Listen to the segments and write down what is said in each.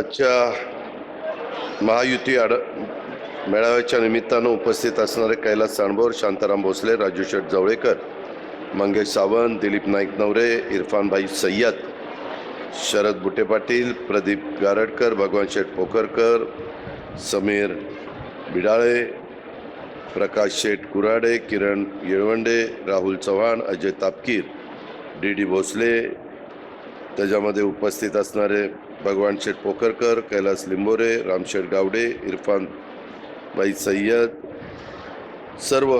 आजच्या महायुती आड मेळाव्याच्या निमित्तानं उपस्थित असणारे कैलास सांडभोर शांताराम भोसले राजू शेठ जवळेकर मंगेश सावंत दिलीप नाईक नवरे इरफानभाई सय्यद शरद बुटे पाटील प्रदीप गारडकर भगवान शेठ पोखरकर समीर बिडाळे प्रकाश शेठ कुराडे किरण येळवंडे राहुल चव्हाण अजय तापकीर डी डी भोसले त्याच्यामध्ये उपस्थित असणारे भगवान शेठ पोखरकर कैलास लिंबोरे रामशेठ गावडे इरफान बाई सय्यद सर्व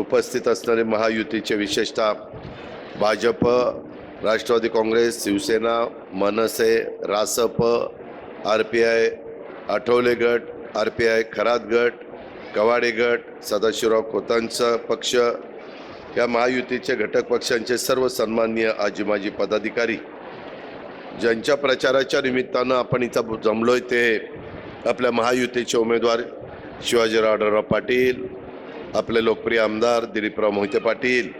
उपस्थित असणारे महायुतीचे विशेषतः Bhajap Rashtrawadi Congress Shivsena Manse Rasap R P I Athawale गट आर पी आय खरात गट कवाडे गट सदाशिवराव खोतांचा पक्ष या महायुतीचे घटक पक्षांचे सर्व सन्माननीय आजी माजी पदाधिकारी ज्यांच्या प्रचाराच्या निमित्तानं आपण इथं जमलोय ते आपल्या महायुतीचे उमेदवार शिवाजीराव आढळराव पाटील आपले लोकप्रिय आमदार दिलीपराव मोहिते पाटील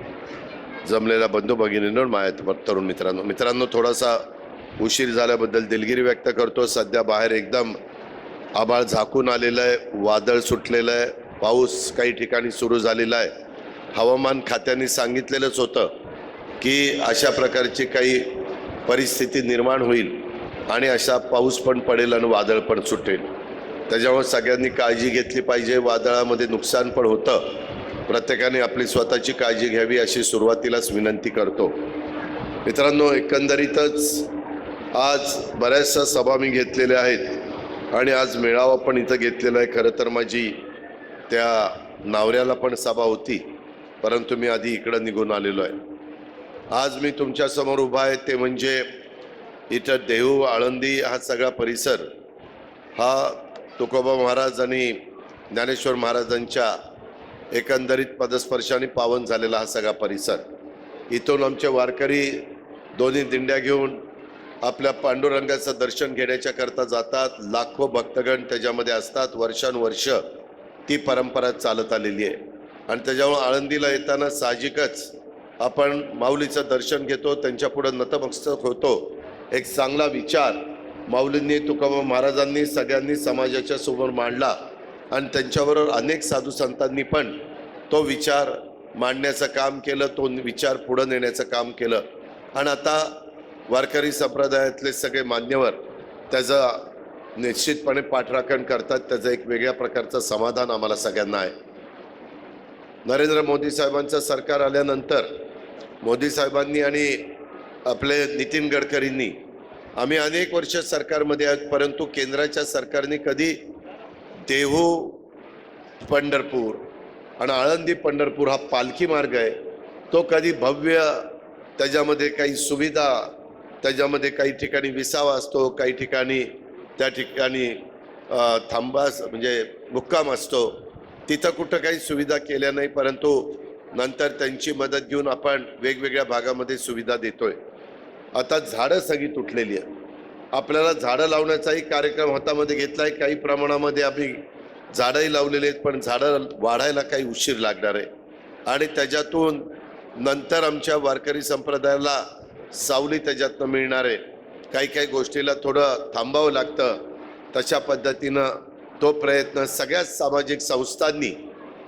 जमलेल्या बंधू भगिनींवर माया तरुण मित्रांनो. मित्रांनो थोडासा उशीर झाल्याबद्दल दिलगिरी व्यक्त करतो. सध्या बाहेर एकदम आभाळ झाकून आलेलं आहे वादळ सुटलेलं आहे पाऊस काही ठिकाणी सुरू झालेला आहे. हवामान खात्याने सांगितलेलंच होतं की अशा प्रकारची काही परिस्थिती निर्माण होईल आणि अशा पाऊस पण पडेल आणि वादळ पण सुटेल. त्याच्यामुळे सगळ्यांनी काळजी घेतली पाहिजे. वादळामध्ये नुकसान पण होतं. प्रत्येकाने आपली स्वतःची काळजी घ्यावी अशी सुरुवातीलाच विनंती करतो. मित्रांनो एकंदरीतच आज बऱ्याचशा सभा मी घेतलेल्या आहेत आणि आज मेळावा पण इथं घेतलेला आहे. खरं तर माझी त्या नावऱ्याला पण सभा होती. परंतु मी आधी इकडं निघून आलेलो आहे. आज मी तुमच्यासमोर उभा आहे ते म्हणजे इथं देहू आळंदी हा सगळा परिसर हा तुकोबा महाराज आणि ज्ञानेश्वर महाराजांच्या एकंदरीत पदस्पर्शाने पावन झालेला हा सगळा परिसर. इथून आमचे वारकरी दोन्ही दिंड्या घेऊन आपल्या पांडुरंगाचं दर्शन घेण्याच्या करता जातात. लाखो भक्तगण त्याच्यामध्ये असतात. वर्षानुवर्ष ती परंपरा चालत आलेली आहे. आणि त्याच्यामुळं आळंदीला येताना साहजिकच आपण माऊलीचं दर्शन घेतो त्यांच्यापुढं नतमस्तक होतो. एक चांगला विचार माऊलींनी तुकाबा महाराजांनी सगळ्यांनी समाजाच्या समोर मांडला. आणि त्यांच्याबरोबर अनेक साधू संतांनी पण तो विचार मांडण्याचं काम केलं तो विचार पुढं नेण्याचं काम केलं. आणि आता वारकरी संप्रदायातले सगळे मान्यवर त्याचं निश्चितपणे पाठराखण करतात त्याचं एक वेगळ्या प्रकारचं समाधान आम्हाला सगळ्यांना आहे. नरेंद्र मोदी साहेबांचं सरकार आल्यानंतर मोदी साहेबांनी आणि आपले नितीन गडकरींनी. आम्ही अनेक वर्ष सरकारमध्ये आहोत परंतु केंद्राच्या सरकारने कधी देहू पंढरपूर आणि आळंदी पंढरपूर हा पालखी मार्ग आहे. तो कधी भव्य त्याच्यामध्ये काही सुविधा त्याच्यामध्ये काही ठिकाणी विसावा असतो काही ठिकाणी त्या ठिकाणी थांबास म्हणजे मुक्काम असतो. तिथं कुठं काही सुविधा केल्या नाही परंतु नंतर त्यांची मदत घेऊन आपण वेगवेगळ्या भागामध्ये सुविधा देतोय. आता झाडं सगळी तुटलेली आहे आपल्याला झाडं लावण्याचाही कार्यक्रम हातामध्ये घेतला आहे काही प्रमाणामध्ये आम्ही झाडंही लावलेले आहेत पण झाडं वाढायला काही उशीर लागणार आहे. आणि त्याच्यातून नंतर आमच्या वारकरी संप्रदायाला सावली त्याच्यातनं मिळणार आहे. काही काही गोष्टीला थोडं थांबावं लागतं. तशा पद्धतीनं तो प्रयत्न सगळ्याच सामाजिक संस्थांनी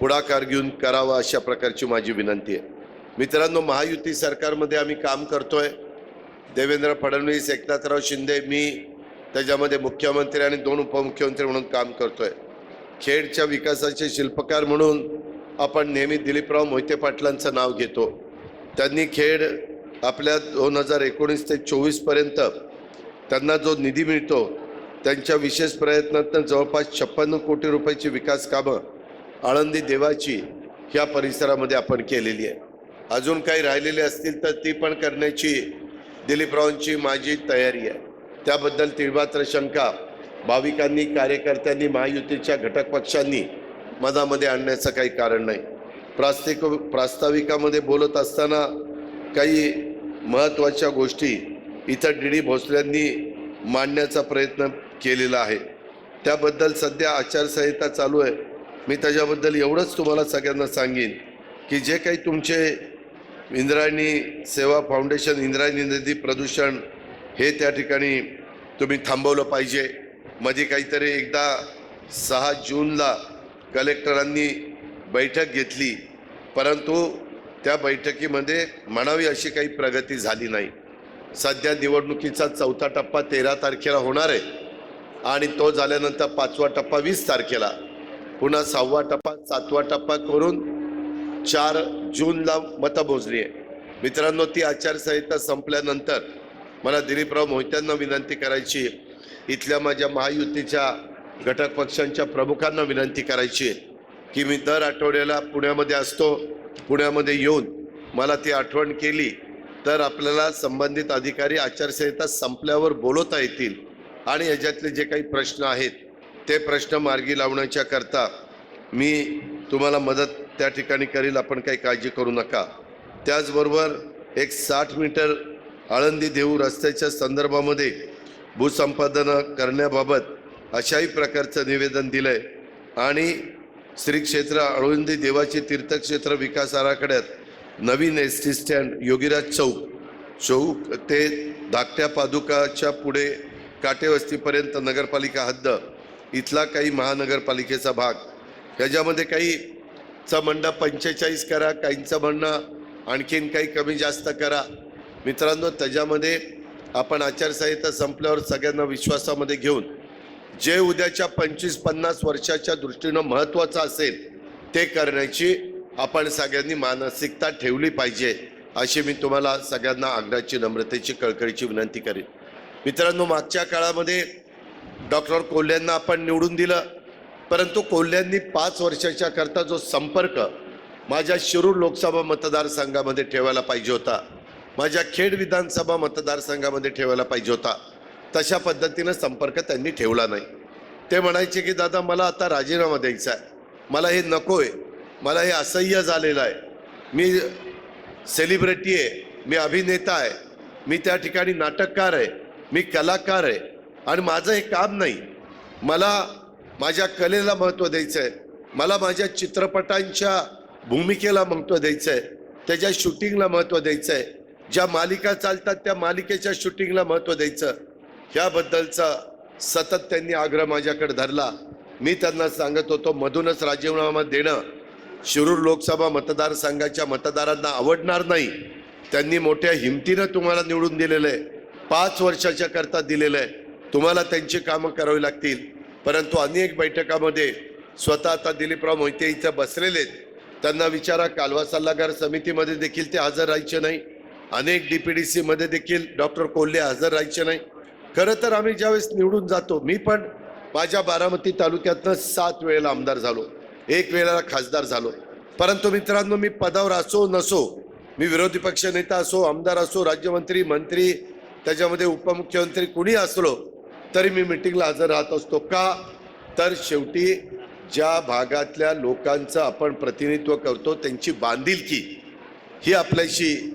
पुढाकार घेऊन करावा अशा प्रकारची माझी विनंती आहे. मित्रांनो महायुती सरकारमध्ये आम्ही काम करतोय. देवेंद्र फडणवीस एकनाथराव शिंदे मी त्याच्यामध्ये मुख्यमंत्री आणि दोन उपमुख्यमंत्री म्हणून काम करतोय. खेडच्या विकासाचे शिल्पकार म्हणून आपण नेहमी दिलीपराव मोहिते पाटलांचं नाव घेतो. त्यांनी खेड आपल्या दोन हजार एकोणीस ते चोवीसपर्यंत त्यांना जो निधी मिळतो त्यांच्या विशेष प्रयत्नातनं जवळपास छप्पन्न कोटी रुपयाची विकास कामं आळंदी देवाची ह्या परिसरामध्ये आपण केलेली आहे. अजून काही राहिलेले असतील तर ती पण करण्याची दिलीपरावांची माझी तयारी आहे. त्याबद्दल तिळमात्र शंका भाविकांनी कार्यकर्त्यांनी महायुतीच्या घटक पक्षांनी मधामध्ये आणण्याचं काही कारण नाही. प्रास्तिक प्रास्ताविकामध्ये बोलत असताना काही महत्त्वाच्या गोष्टी इथं डी डी भोसल्यांनी मांडण्याचा प्रयत्न केलेला आहे. त्याबद्दल सध्या आचारसंहिता चालू आहे. मी त्याच्याबद्दल एवढंच तुम्हाला सगळ्यांना सांगेन की जे काही तुमचे इंद्रायणी सेवा फाउंडेशन इंद्रायणी नदी प्रदूषण हे त्या ठिकाणी तुम्ही थांबवलं पाहिजे. मध्ये काहीतरी एकदा सहा जूनला कलेक्टरांनी बैठक घेतली परंतु त्या बैठकीमध्ये म्हणावी अशी काही प्रगती झाली नाही. सध्या निवडणुकीचा चौथा टप्पा तेरा तारखेला होणार आहे आणि तो झाल्यानंतर पाचवा टप्पा वीस तारखेला. पुन्हा सहावा टप्पा सातवा टप्पा करून चार जूनला मतमोजणी आहे मित्रांनो ती आचारसंहिता संपल्यानंतर मला दिलीपराव मोहित्यांना विनंती करायची आहे. इथल्या माझ्या महायुतीच्या घटक पक्षांच्या प्रमुखांना विनंती करायची आहे की मी दर आठवड्याला पुण्यामध्ये असतो पुण्यामध्ये येऊन मला ती आठवण केली तर आपल्याला संबंधित अधिकारी आचारसंहिता संपल्यावर बोलवता येतील आणि याच्यातले जे काही प्रश्न आहेत ते प्रश्न मार्गी लावण्याच्या करता मी तुम्हाला मदत त्या ठिकाणी करील आपण काही काळजी करू नका. त्याचबरोबर एक साठ मीटर आळंदी देऊ रस्त्याच्या संदर्भामध्ये भूसंपादन करण्याबाबत अशाही प्रकारचं निवेदन दिलं आहे आणि श्री क्षेत्र आळंदी देवाची तीर्थक्षेत्र विकास आराखड्यात नवीन S T stand Yogiraj chowk chowk ते धाकट्या पादुकाच्या पुढे काटेवस्तीपर्यंत नगरपालिका हद्द इथला काही महानगरपालिकेचा भाग ह्याच्यामध्ये काहीचं म्हणणं पंचेचाळीस करा काहींचं म्हणणं आणखीन काही कमी जास्त करा. मित्रांनो त्याच्यामध्ये आपण आचारसंहिता संपल्यावर सगळ्यांना विश्वासामध्ये घेऊन जे उद्याच्या पंचवीस पन्नास वर्षाच्या दृष्टीनं महत्त्वाचं असेल ते करण्याची आपण सगळ्यांनी मानसिकता ठेवली पाहिजे अशी मी तुम्हाला सगळ्यांना आग्रहाची नम्रतेची कळकळीची विनंती करेन. मित्रांनो मागच्या काळामध्ये डॉक्टर कोल्ह्यांना आपण निवडून दिलं. परंतु कोल्ह्यांनी पाच वर्षाच्या करता जो संपर्क माझ्या शिरूर लोकसभा मतदारसंघामध्ये ठेवायला पाहिजे होता माझ्या खेड विधानसभा मतदारसंघामध्ये ठेवायला पाहिजे होता तशा पद्धतीनं संपर्क त्यांनी ठेवला नाही. ते म्हणायचे की दादा मला आता राजीनामा द्यायचा आहे. मला हे नको आहे मला हे असह्य झालेलं आहे. मी सेलिब्रिटी आहे. मी अभिनेता आहे. मी त्या ठिकाणी नाटककार आहे. मी कलाकार आहे. आणि माझं हे काम नाही. मला माझ्या कलेला महत्त्व द्यायचं आहे मला माझ्या चित्रपटांच्या भूमिकेला महत्त्व द्यायचं आहे त्याच्या शूटिंगला महत्त्व द्यायचं आहे ज्या मालिका चालतात त्या मालिकेच्या शूटिंगला महत्त्व द्यायचं. ह्याबद्दलचा सतत त्यांनी आग्रह माझ्याकडे धरला. मी त्यांना सांगत होतो मधूनच राजीनामा देणं. शिरूर लोकसभा मतदारसंघाच्या मतदारांना आवडणार नाही. त्यांनी मोठ्या हिमतीनं तुम्हाला निवडून दिलेलं आहे पाच वर्षाच्या करता दिलेलं आहे तुम्हाला त्यांची कामं करावी लागतील. परंतु अनेक बैठकामध्ये स्वतः आता दिलीपराव मोहिते इथं बसलेले आहेत. त्यांना विचारा कालवा सल्लागार समितीमध्ये देखील ते हजर राहायचे नाही. अनेक डी पी डी सीमध्ये देखील डॉक्टर कोल्हे हजर राहायचे नाही. खरं तर आम्ही ज्यावेळेस निवडून जातो मी पण माझ्या बारामती तालुक्यातनं सात वेळेला आमदार झालो. एक वेळेला खासदार झालो. परंतु मित्रांनो मी पदावर असो नसो मी विरोधी पक्ष नेता असो आमदार असो राज्यमंत्री मंत्री त्याच्यामध्ये उपमुख्यमंत्री कुणी असलो तरी मी मिटिंगला हजर राहत असतो का? तर शेवटी ज्या भागातल्या लोकांचं आपण प्रतिनिधित्व करतो त्यांची बांधिलकी ही आपल्याशी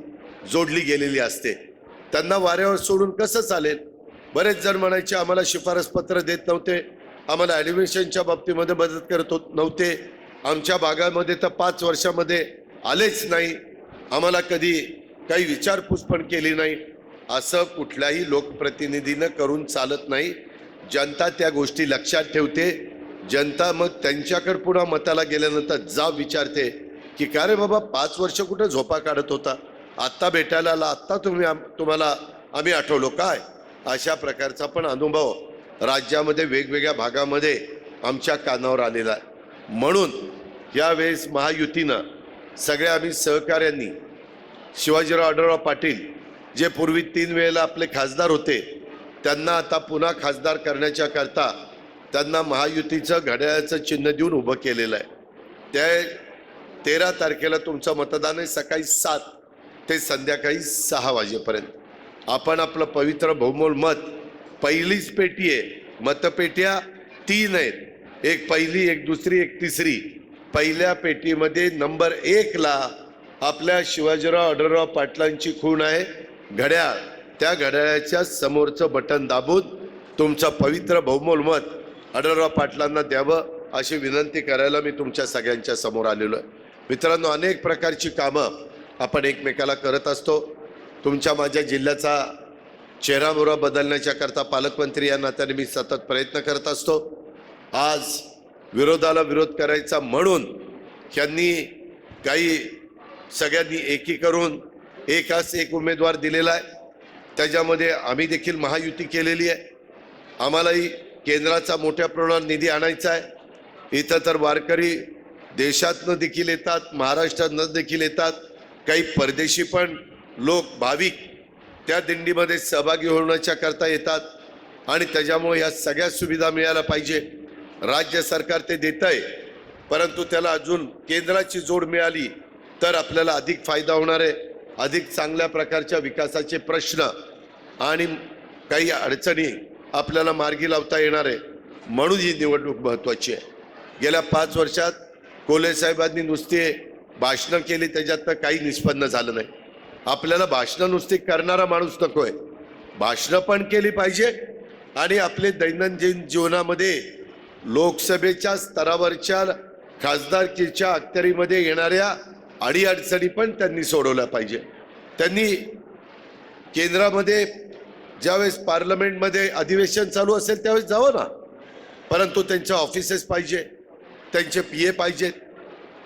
जोडली गेलेली असते. त्यांना वाऱ्यावर सोडून कसं चालेल? बरेच जण म्हणायचे आम्हाला शिफारस पत्र देत नव्हते. आम्हाला ॲडमिशनच्या बाबतीमध्ये मदत करत होत नव्हते. आमच्या भागामध्ये तर पाच वर्षामध्ये आलेच नाही. आम्हाला कधी काही विचारपूस पण केली नाही. असं कुठल्याही लोकप्रतिनिधीनं करून चालत नाही. जनता त्या गोष्टी लक्षात ठेवते. जनता मग त्यांच्याकडे पुन्हा मताला गेल्यानंतर जा विचारते की का रे बाबा पाच वर्ष कुठं झोपा काढत होता? आत्ता भेटायला आला आत्ता तुम्ही आम- तुम्हाला आम्ही आठवलो काय? अशा प्रकारचा पण अनुभव राज्यामध्ये वेगवेगळ्या भागामध्ये आमच्या कानावर आलेला आहे. म्हणून यावेळेस महायुतीनं सगळ्या आम्ही सहकाऱ्यांनी शिवाजीराव आढळराव पाटील जे पूर्वी तीन वेळेला आपले खासदार होते त्यांना आता पुन्हा खासदार करण्याच्या करता त्यांना महायुतीचं घड्याळाचं चिन्ह देऊन उभं केलेलं आहे. त्या तेरा तारखेला तुमचं मतदान आहे सकाळी सात ते संध्याकाळी सहा वाजेपर्यंत. आपण आपलं पवित्र बहुमोल मत पहिलीच पेटी आहे. मतपेट्या तीन आहेत. एक पहिली एक दुसरी एक तिसरी. पहिल्या पेटीमध्ये नंबर एकला आपल्या शिवाजीराव अडरराव पाटलांची खूण आहे. घड्याळ. त्या घड्याळाच्या समोरचं बटन दाबून तुमचं पवित्र बहुमोल मत आढळराव पाटलांना द्यावं अशी विनंती करायला मी तुमच्या सगळ्यांच्या समोर आलेलो आहे. मित्रांनो अनेक प्रकारची कामं आपण एकमेकाला करत असतो. तुमच्या माझ्या जिल्ह्याचा चेहरामोहरा बदलण्याच्या करता पालकमंत्री या नात्याने मी सतत प्रयत्न करत असतो. आज विरोधाला विरोध करायचा म्हणून यांनी काही सगळ्यांनी एकी करून एकाच एक उमेदवार दिलेला आहे. त्याच्यामध्ये आम्ही देखील महायुती केलेली आहे. आम्हालाही केंद्राचा मोठ्या प्रमाणात निधी आणायचा आहे. इथं तर वारकरी देशातनं देखील येतात महाराष्ट्रातनं देखील येतात. काही परदेशी पण लोक भाविक त्या दिंडीमध्ये सहभागी होण्याच्या करता येतात. आणि त्याच्यामुळे या सगळ्या सुविधा मिळायला पाहिजे. राज्य सरकार ते देत आहे परंतु त्याला अजून केंद्राची जोड मिळाली तर आपल्याला अधिक फायदा होणार आहे. अधिक चांगल्या प्रकारच्या विकासाचे प्रश्न आणि काही अडचणी आपल्याला मार्गी लावता येणार आहे म्हणून ही निवडणूक महत्त्वाची आहे. गेल्या पाच वर्षात कोले साहेबांनी नुसते भाषणं केली त्याच्यात काही निष्पन्न झालं नाही. आपल्याला भाषणं नुसती करणारा माणूस नको आहे. भाषणं पण केली पाहिजे आणि आपले दैनंदिन जीवनामध्ये लोकसभेच्या स्तरावरच्या खासदारकीच्या अखत्यारीमध्ये येणाऱ्या अडीअडचणी पण त्यांनी सोडवल्या पाहिजे. त्यांनी केंद्रामध्ये ज्यावेळेस पार्लमेंटमध्ये अधिवेशन चालू असेल त्यावेळेस जावं ना. परंतु त्यांच्या ऑफिसेस पाहिजे त्यांचे पी ए पाहिजेत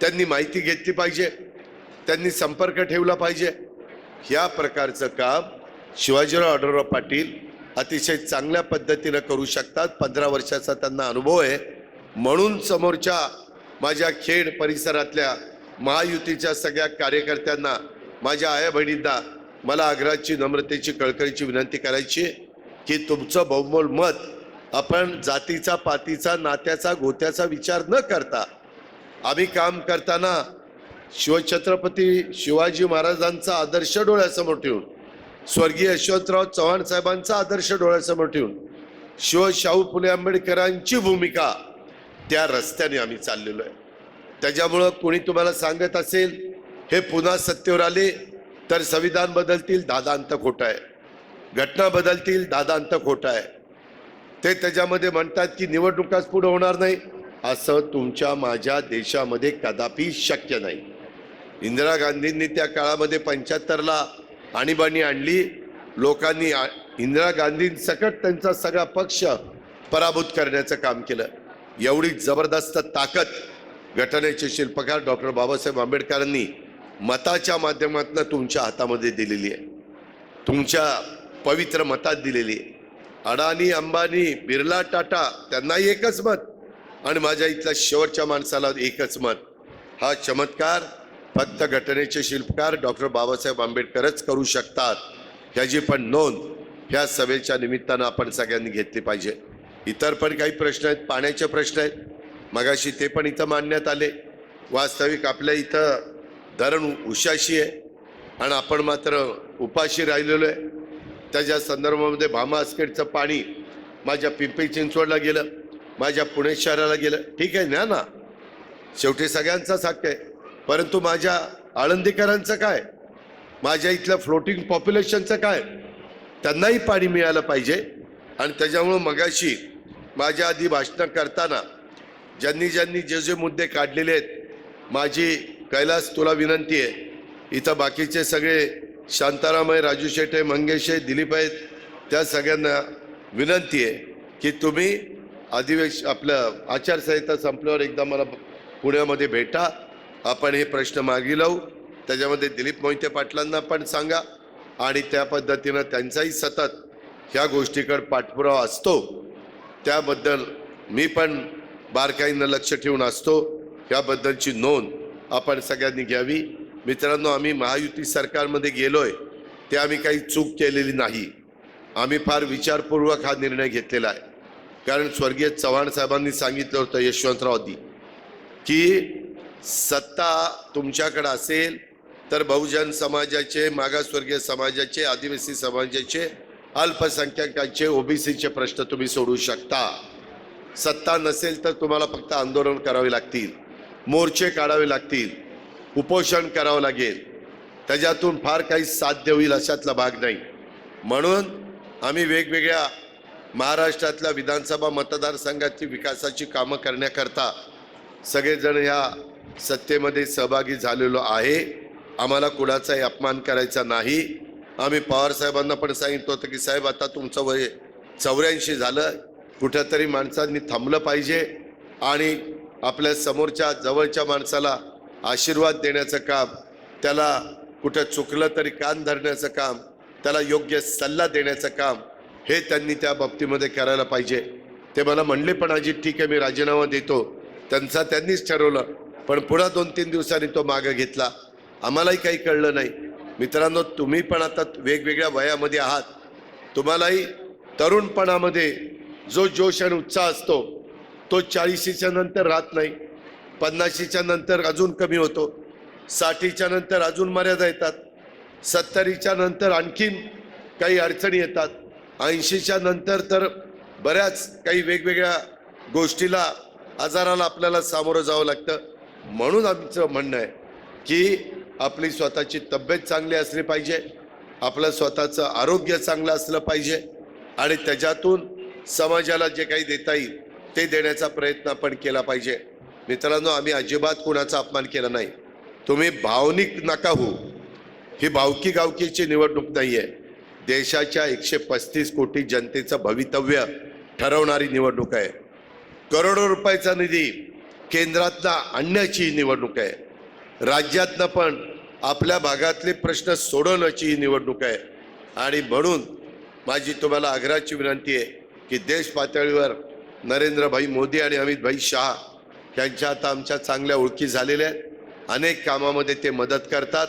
त्यांनी माहिती घेतली पाहिजे त्यांनी संपर्क ठेवला पाहिजे. ह्या प्रकारचं काम शिवाजीराव आढळराव पाटील अतिशय चांगल्या पद्धतीनं करू शकतात. पंधरा वर्षाचा त्यांना अनुभव आहे. म्हणून समोरच्या माझ्या खेड परिसरातल्या महायुतीच्या सगळ्या कार्यकर्त्यांना माझ्या आया बहिणींना मला आग्रहाची नम्रतेची कळकळीची विनंती करायची की तुमचं बहुमोल मत आपण जातीचा पातीचा नात्याचा गोत्याचा विचार न करता आम्ही काम करताना शिवछत्रपती शिवाजी महाराजांचा आदर्श डोळ्यासमोर ठेवून स्वर्गीय यशवंतराव चव्हाण साहेबांचा आदर्श डोळ्यासमोर ठेवून शिव शाहू फुले आंबेडकरांची भूमिका त्या रस्त्याने आम्ही चाललेलो आहे. त्याच्यामुळं कोणी तुम्हाला सांगत असेल हे पुन्हा सत्तेवर आले तर संविधान बदलतील दादांत खोटं आहे. घटना बदलतील दादांत खोटा आहे. ते त्याच्यामध्ये म्हणतात की निवडणुकाच पुढे होणार नाही. असं तुमच्या माझ्या देशामध्ये कदापि शक्य नाही. इंदिरा गांधींनी त्या काळामध्ये पंच्याहत्तरला आणीबाणी आणली. लोकांनी आ- इंदिरा गांधींसकट त्यांचा सगळा पक्ष पराभूत करण्याचं काम केलं. एवढी जबरदस्त ताकद घटनेचे शिल्पकार डॉक्टर बाबासाहेब आंबेडकरांनी मताच्या माध्यमातून तुमच्या हातामध्ये दिलेली आहे. तुमच्या पवित्र मतात दिलेली आहे. अडाणी अंबानी बिर्ला टाटा त्यांनाही एकच मत आणि माझ्या इथल्या शेवटच्या माणसाला एकच मत. हा चमत्कार फक्त घटनेचे शिल्पकार डॉक्टर बाबासाहेब आंबेडकरच करू शकतात. ह्याची पण नोंद ह्या सभेच्या निमित्तानं आपण सगळ्यांनी घेतली पाहिजे. इतर पण काही प्रश्न आहेत पाण्याचे प्रश्न आहेत. मगाशी ते पण इथं मांडण्यात आले. वास्तविक आपल्या इथं धरण उशाशी आहे आणि आपण मात्र उपाशी राहिलेलो आहे. त्याच्या संदर्भामध्ये भामा आसखेडचं पाणी माझ्या पिंपरी चिंचवडला गेलं माझ्या पुणे शहराला गेलं. ठीक आहे ना ना? शेवटी सगळ्यांचाच हक्क आहे. परंतु माझ्या आळंदीकरांचं काय? माझ्या इथल्या फ्लोटिंग पॉप्युलेशनचं काय? त्यांनाही पाणी मिळालं पाहिजे. आणि त्याच्यामुळं मगाशी माझ्या आधी भाषणं करताना ज्यांनी ज्यांनी जे जे मुद्दे काढलेले आहेत माझी कैलास तुला विनंती आहे. इथं बाकीचे सगळे शांताराम आहे राजू शेठ आहे मंगेश आहे दिलीप आहेत त्या सगळ्यांना विनंती आहे की तुम्ही अधिवेश आपलं आचारसंहिता संपल्यावर एकदा मला पुण्यामध्ये भेटा. आपण हे प्रश्न मार्गी लावू. त्याच्यामध्ये दिलीप मोहिते पाटलांना पण सांगा आणि त्या पद्धतीनं त्यांचाही सतत ह्या गोष्टीकडे पाठपुरावा असतो. त्याबद्दल मी पण बारकाईनं लक्ष ठेवून असतो. याबद्दलची नोंद आपण सगळ्यांनी घ्यावी. मित्रांनो आम्ही महायुती सरकारमध्ये गेलोय. ते आम्ही काही चूक केलेली नाही. आम्ही फार विचारपूर्वक हा निर्णय घेतलेला आहे. कारण स्वर्गीय चव्हाण साहेबांनी सांगितलं होतं यशवंतरावदी की सत्ता तुमच्याकडं असेल तर बहुजन समाजाचे मागासवर्गीय समाजाचे आदिवासी समाजाचे अल्पसंख्याकांचे ओबीसीचे प्रश्न तुम्ही सोडू शकता. सत्ता नसेल तर तुम्हाला फक्त आंदोलन करावे लागतील मोर्चे काढावे लागतील उपोषण करावं लागेल. त्याच्यातून फार काही साध्य होईल अशातला भाग नाही. म्हणून आम्ही वेगवेगळ्या महाराष्ट्रातल्या विधानसभा मतदारसंघाची विकासाची कामं करण्याकरता सगळेजण ह्या सत्तेमध्ये सहभागी झालेलो आहे. आम्हाला कुणाचाही अपमान करायचा नाही. आम्ही पवार साहेबांना पण सांगितलं होतं की साहेब आता तुमचं वय चौऱ्याऐंशी झालं. कुठंतरी माणसांनी थांबलं पाहिजे आणि आपल्या समोरच्या जवळच्या माणसाला आशीर्वाद देण्याचं काम त्याला कुठं चुकलं तरी कान धरण्याचं काम त्याला योग्य सल्ला देण्याचं काम हे त्यांनी त्या बाबतीमध्ये करायला पाहिजे. ते मला म्हणले पण अजित ठीक आहे मी राजीनामा देतो. त्यांचा त्यांनीच ठरवलं पण पुन्हा दोन तीन दिवसांनी तो मागं घेतला. आम्हालाही काही कळलं नाही. मित्रांनो तुम्ही पण आता वेगवेगळ्या वयामध्ये आहात. तुम्हालाही तरुणपणामध्ये जो जोश आणि उत्साह असतो तो चाळीशीच्या नंतर राहत नाही. पन्नाशीच्या नंतर अजून कमी होतो. साठीच्या नंतर अजून मर्यादा येतात. सत्तरीच्या नंतर आणखीन काही अडचणी येतात. ऐंशीच्या नंतर तर बऱ्याच काही वेगवेगळ्या गोष्टीला आजाराला आपल्याला सामोरं जावं लागतं. म्हणून आमचं म्हणणं आहे की आपली स्वतःची तब्येत चांगली असली पाहिजे. आपलं स्वतःचं आरोग्य चांगलं असलं पाहिजे. आणि त्याच्यातून समाजाला जे काही देता येईल ते देण्याचा प्रयत्न आपण केला पाहिजे. मित्रांनो आम्ही अजिबात कुणाचा अपमान केला नाही. तुम्ही भावनिक नका हो ही भावकी गावकीची निवडणूक नाही आहे देशाच्या एकशे पस्तीस कोटी जनतेचं भवितव्य ठरवणारी निवडणूक आहे. करोडो रुपयाचा निधी केंद्रातनं आणण्याची ही निवडणूक आहे. राज्यातनं पण आपल्या भागातले प्रश्न सोडवण्याची ही निवडणूक आहे. आणि म्हणून माझी तुम्हाला आग्रहाची विनंती आहे की देश पातळीवर नरेंद्रभाई मोदी आणि अमितभाई शहा यांच्या आता आमच्या चांगल्या ओळखी झालेल्या आहेत. अनेक कामामध्ये ते मदत करतात.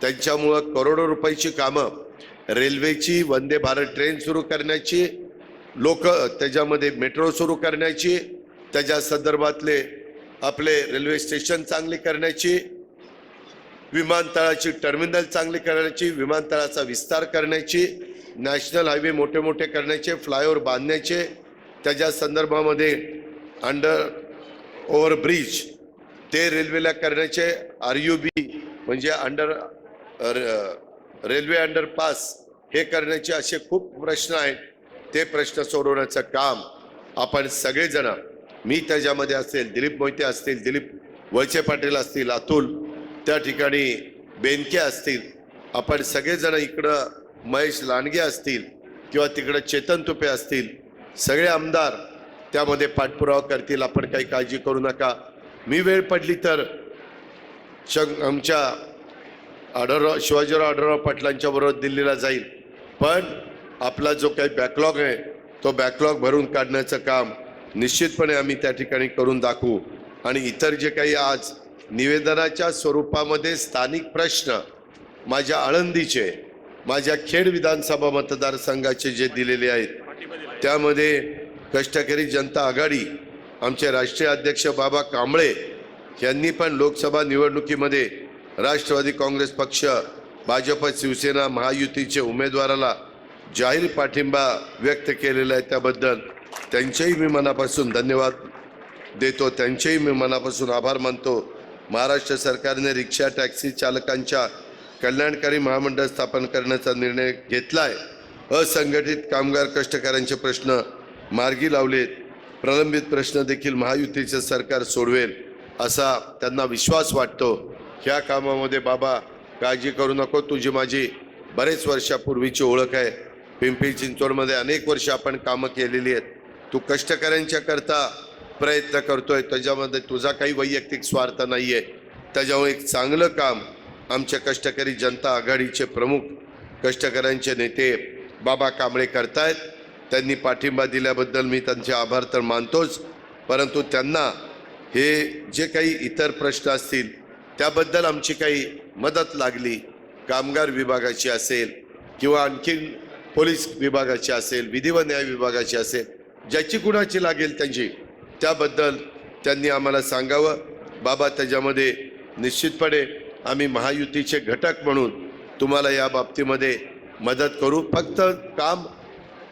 त्यांच्यामुळं करोडो रुपयाची कामं रेल्वेची वंदे भारत ट्रेन सुरू करण्याची लोक त्याच्यामध्ये मेट्रो सुरू करण्याची त्याच्या संदर्भातले आपले रेल्वे स्टेशन चांगले करण्याची विमानतळाची टर्मिनल चांगली करण्याची विमानतळाचा विस्तार करण्याची नॅशनल हायवे मोठे मोठे करण्याचे फ्लायओव्हर बांधण्याचे त्याच्या संदर्भामध्ये अंडर ओव्हरब्रिज ते रेल्वेला करण्याचे आर यू बी म्हणजे अंडर रेल्वे अंडरपास हे करण्याचे असे खूप प्रश्न आहेत. ते प्रश्न सोडवण्याचं काम आपण सगळेजण मी त्याच्यामध्ये असेल दिलीप मोहिते असतील दिलीप वळसे पाटील असतील अतुल त्या ठिकाणी बेनके असतील आपण सगळेजण इकडं महेश लांडगे असतील किंवा तिकडं चेतन तुपे असतील सगळे आमदार त्यामध्ये पाठपुरावा करतील. आपण काही काळजी करू नका. मी वेळ पडली तर शं आमच्या आढळराव शिवाजीराव आढळराव पाटलांच्या बरोबर दिल्लीला जाईल. पण आपला जो काही बॅकलॉग आहे तो बॅकलॉग भरून काढण्याचं काम निश्चितपणे आम्ही त्या ठिकाणी करून दाखवू. आणि इतर जे काही आज निवेदनाच्या स्वरूपामध्ये स्थानिक प्रश्न माझ्या आळंदीचे माझ्या खेड विधानसभा मतदारसंघाचे जे दिलेले आहेत त्यामध्ये कष्टकरी जनता आघाडी आमचे राष्ट्रीय अध्यक्ष बाबा कांबळे यांनी पण लोकसभा निवडणुकीमध्ये राष्ट्रवादी काँग्रेस पक्ष भाजप शिवसेना महायुतीचे उमेदवाराला जाहीर पाठिंबा व्यक्त केलेला आहे त्याबद्दल त्यांचेही मी मनापासून धन्यवाद देतो त्यांचेही मी मनापासून आभार मानतो. महाराष्ट्र सरकारने रिक्षा टॅक्सी चालकांच्या कल्याणकारी महामंडळ स्थापन करण्याचा निर्णय घेतला आहे असंघटित कामगार कष्टकऱ्यांचे प्रश्न मार्गी लावलेत. प्रलंबित प्रश्न देखील महायुतीचे सरकार सोडवेल असा त्यांना विश्वास वाटतो. ह्या कामामध्ये बाबा काळजी करू नको तुझी माझी बरेच वर्षापूर्वीची ओळख आहे. पिंपरी चिंचवडमध्ये अनेक वर्ष आपण कामं केलेली आहेत. तू कष्टकऱ्यांच्या करता प्रयत्न करतोय त्याच्यामध्ये तुझा काही वैयक्तिक स्वार्थ नाही आहे त्याच्यामुळे एक चांगलं काम आमच्या कष्टकरी जनता आघाडीचे प्रमुख कष्टकऱ्यांचे नेते बाबा कांबळे करतायत. त्यांनी पाठिंबा दिल्याबद्दल मी त्यांचे आभार तर मानतोच. परंतु त्यांना हे जे काही इतर प्रश्न असतील त्याबद्दल आमची काही मदत लागली. कामगार विभागाची असेल किंवा आणखीन पोलीस विभागाची असेल विधी व न्याय विभागाची असेल ज्याची कुणाची लागेल त्यांची त्याबद्दल त्यांनी आम्हाला सांगावं. बाबा त्याच्यामध्ये निश्चितपणे आम्ही महायुतीचे घटक म्हणून तुम्हाला या बाबतीमध्ये मदत करू. फक्त काम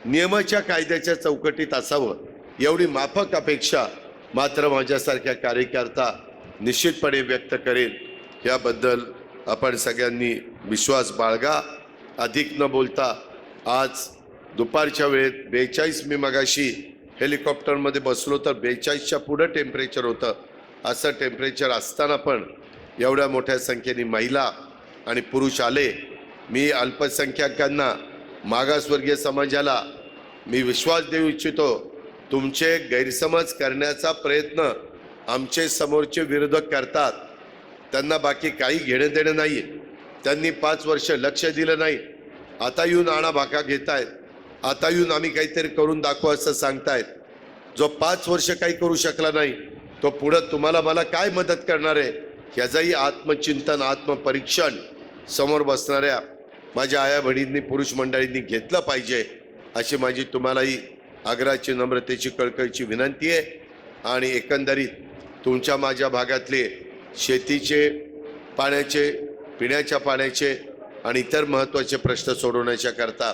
नियमाच्या कायद्याच्या चौकटीत असावं. एवढी माफक अपेक्षा मात्र माझ्यासारख्या कार्यकर्ता निश्चितपणे व्यक्त करेल. याबद्दल आपण सगळ्यांनी विश्वास बाळगा. अधिक न बोलता आज दुपारच्या वेळेत बेचाळीस मी मगाशी हेलिकॉप्टरमध्ये बसलो तर बेचाळीसच्या पुढं टेम्परेचर होतं. असं टेम्परेचर असताना पण एवढ्या मोठ्या संख्येने महिला आणि पुरुष आले. मी अल्पसंख्याकांना मागासवर्गीय समाजाला मी विश्वास देऊ इच्छितो तुमचे गैरसमज करण्याचा प्रयत्न आमचे समोरचे विरोधक करतात. त्यांना बाकी काही घेणं देणं नाही त्यांनी पाच वर्ष लक्ष दिलं नाही. आता येऊन आणा भाका आहेत आता येऊन आम्ही काहीतरी करून दाखवू असं सांगतायत. जो पाच वर्ष काही करू शकला नाही तो पुढं तुम्हाला मला काय मदत करणार आहे? ह्याचंही आत्मचिंतन आत्मपरीक्षण समोर बसणाऱ्या माझ्या आया बहिणींनी पुरुष मंडळींनी घेतलं पाहिजे अशी माझी तुम्हालाही आग्रहाची नम्रतेची कळकळीची विनंती आहे. आणि एकंदरीत तुमच्या माझ्या भागातले शेतीचे पाण्याचे पिण्याच्या पाण्याचे आणि इतर महत्त्वाचे प्रश्न सोडवण्याच्या करता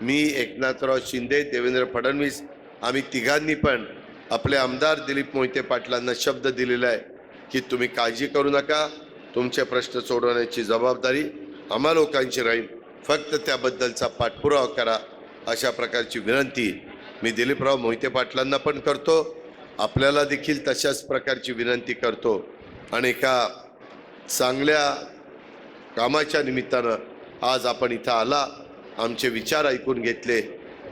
मी एकनाथराव शिंदे देवेंद्र फडणवीस आम्ही तिघांनी पण आपले आमदार दिलीप मोहिते पाटलांना शब्द दिलेला आहे. की तुम्ही काळजी करू नका तुमचे प्रश्न सोडवण्याची जबाबदारी आम्हा लोकांची राहील. फक्त त्याबद्दलचा पाठपुरावा करा अशा प्रकारची विनंती मी दिलीपराव मोहिते पाटलांना पण करतो. आपल्याला देखील तशाच प्रकारची विनंती करतो. आणि एका चांगल्या कामाच्या निमित्तानं आज आपण इथं आला आमचे विचार ऐकून घेतले.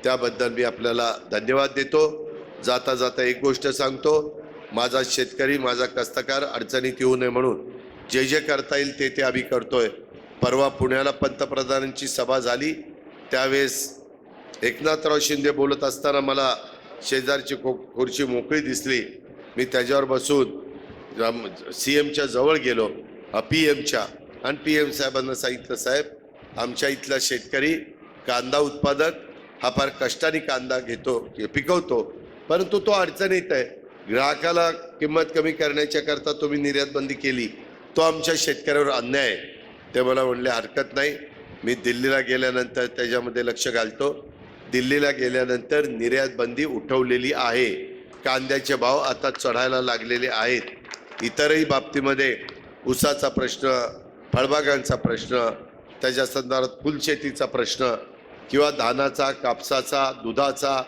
त्याबद्दल मी आपल्याला धन्यवाद देतो. जाता जाता एक गोष्ट सांगतो माझा शेतकरी माझा कष्टकार अडचणीत येऊ नये म्हणून जे जे करता येईल ते ते आम्ही करतोय. परवा पुण्याला पंतप्रधानांची सभा झाली. त्यावेळेस एकनाथराव शिंदे बोलत असताना मला शेजारची खो खुर्ची मोकळी दिसली. मी त्याच्यावर बसून सी एमच्या जवळ गेलो. पी एमच्या आणि पी एम साहेबांना सांगितलं साहेब आमच्या इथला शेतकरी कांदा उत्पादक हा फार कष्टाने कांदा घेतो पिकवतो. परंतु तो अडचणीत आहे. ग्राहकाला किंमत कमी करण्याच्या करता तुम्ही निर्यात बंदी केली तो आमच्या शेतकऱ्यावर अन्याय आहे. ते मला म्हणले हरकत नाही. मी दिल्लीला गेल्यानंतर त्याच्यामध्ये लक्ष घालतो. दिल्लीला गेल्यानंतर निर्यात बंदी उठवलेली आहे. कांद्याचे भाव आता चढायला लागलेले आहेत. इतरही बाबतीमध्ये ऊसाचा प्रश्न फळबागांचा प्रश्न त्याच्या संदर्भात फुलशेतीचा प्रश्न किंवा धानाचा कापसाचा दुधाचा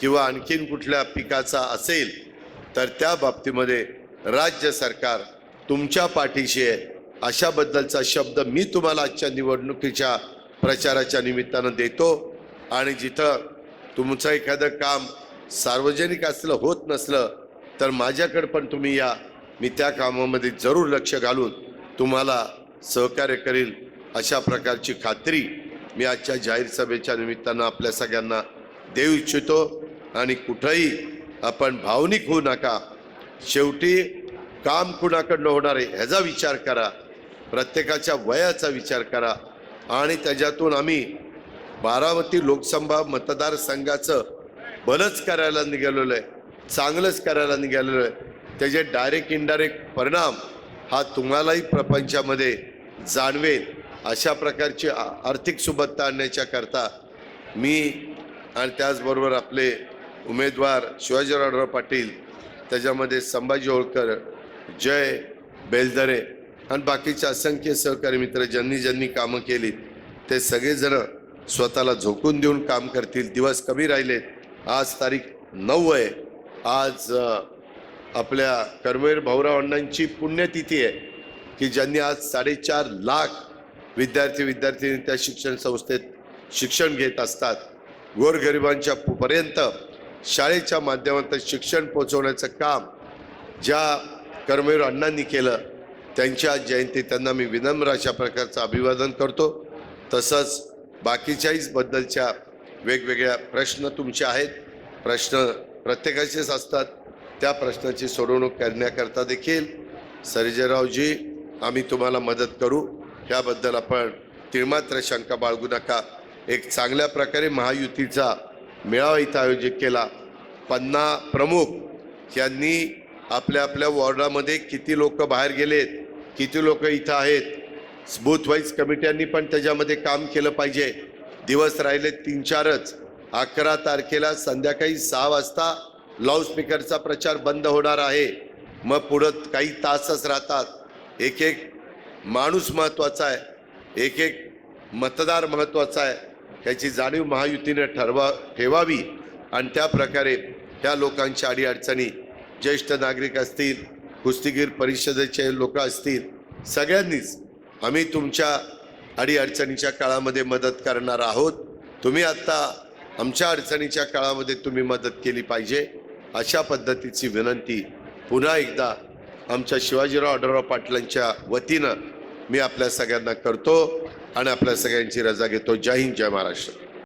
किंवा आणखीन कुठल्या पिकाचा असेल तर त्या बाबतीमध्ये राज्य सरकार तुमच्या पाठीशी आहे. अशाबद्दलचा शब्द मी तुम्हाला आजच्या निवडणुकीच्या प्रचाराच्या निमित्तानं देतो. आणि जिथं तुमचं एखादं काम सार्वजनिक असलं होत नसलं तर माझ्याकडं पण तुम्ही या. मी त्या कामामध्ये जरूर लक्ष घालून तुम्हाला सहकार्य करील अशा प्रकारची खात्री मी आजच्या जाहीर सभेच्या निमित्तानं आपल्या सगळ्यांना देऊ इच्छितो. आणि कुठंही आपण भावनिक होऊ नका. शेवटी काम कुणाकडनं होणार आहे ह्याचा विचार करा. प्रत्येकाच्या वयाचा विचार करा. आणि त्याच्यातून आम्ही बारामती लोकसभा मतदारसंघाचं भलंच करायला निघालेलो आहे. चांगलंच करायला निघालेलो आहे. त्याचे डायरेक्ट इनडायरेक्ट परिणाम हा तुम्हालाही प्रपंचामध्ये जाणवेल. अशा प्रकारची आर्थिक सुबत्ता आणण्याच्या करता मी आणि त्याचबरोबर आपले उमेदवार शिवाजीरावराव पाटील त्याच्यामध्ये संभाजी होळकर जय बेलदरे आणि बाकीचे असंख्य सहकारी मित्र ज्यांनी ज्यांनी कामं केली ते सगळेजणं स्वतःला झोकून देऊन काम करतील. दिवस कमी राहिलेत. आज तारीख नऊ आहे. आज आपल्या कर्मवीर भाऊराव अण्णांची पुण्यतिथी आहे की ज्यांनी आज साडेचार लाख विद्यार्थी विद्यार्थिनी त्या शिक्षण संस्थेत शिक्षण घेत असतात. गोरगरिबांच्या पर्यंत शाळेच्या माध्यमातून शिक्षण पोहोचवण्याचं काम ज्या कर्मवीर अण्णांनी केलं त्यांच्या जयंती त्यांना मी विनम्र अशा प्रकारचं अभिवादन करतो. तसंच बाकीच्याहीच बद्दलच्या वेगवेगळ्या प्रश्न तुमचे आहेत. प्रश्न प्रत्येकाचेच असतात. त्या प्रश्नाची सोडवणूक करण्याकरता देखील सर्जेरावजी आम्ही तुम्हाला मदत करू. याबद्दल आपण तिळमात्र शंका बाळगू नका. एक चांगल्या प्रकारे महायुतीचा मेळावा इथं आयोजित केला. पन्ना प्रमुख यांनी आपल्या आपल्या वॉर्डामध्ये किती लोक बाहेर गेलेत किती लोक इथं आहेत बूथ वाईज कमिट्यांनी पण त्याच्यामध्ये काम केलं पाहिजे. दिवस राहिले तीन चारच अकरा तारखेला संध्याकाळी सहा वाजता लाऊडस्पीकरचा प्रचार बंद होणार आहे. मग पुढं काही तासच राहतात. एक एक माणूस महत्त्वाचा आहे. एक एक मतदार महत्त्वाचा आहे. ह्याची जाणीव महायुतीने ठरवा ठेवावी आणि त्या प्रकारे त्या लोकांच्या अडीअडचणी ज्येष्ठ नागरिक असतील कुस्तीगीर परिषदेचे लोक असतील सगळ्यांनीच आम्ही तुमच्या अडीअडचणीच्या काळामध्ये मदत करणार आहोत. तुम्ही आत्ता आमच्या अडचणीच्या काळामध्ये तुम्ही मदत केली पाहिजे अशा पद्धतीची विनंती पुन्हा एकदा आमच्या शिवाजीराव आढळराव पाटलांच्या वतीनं मी आपल्या सगळ्यांना करतो. आणि आपल्या सगळ्यांची रजा घेतो. जय हिंद जय महाराष्ट्र.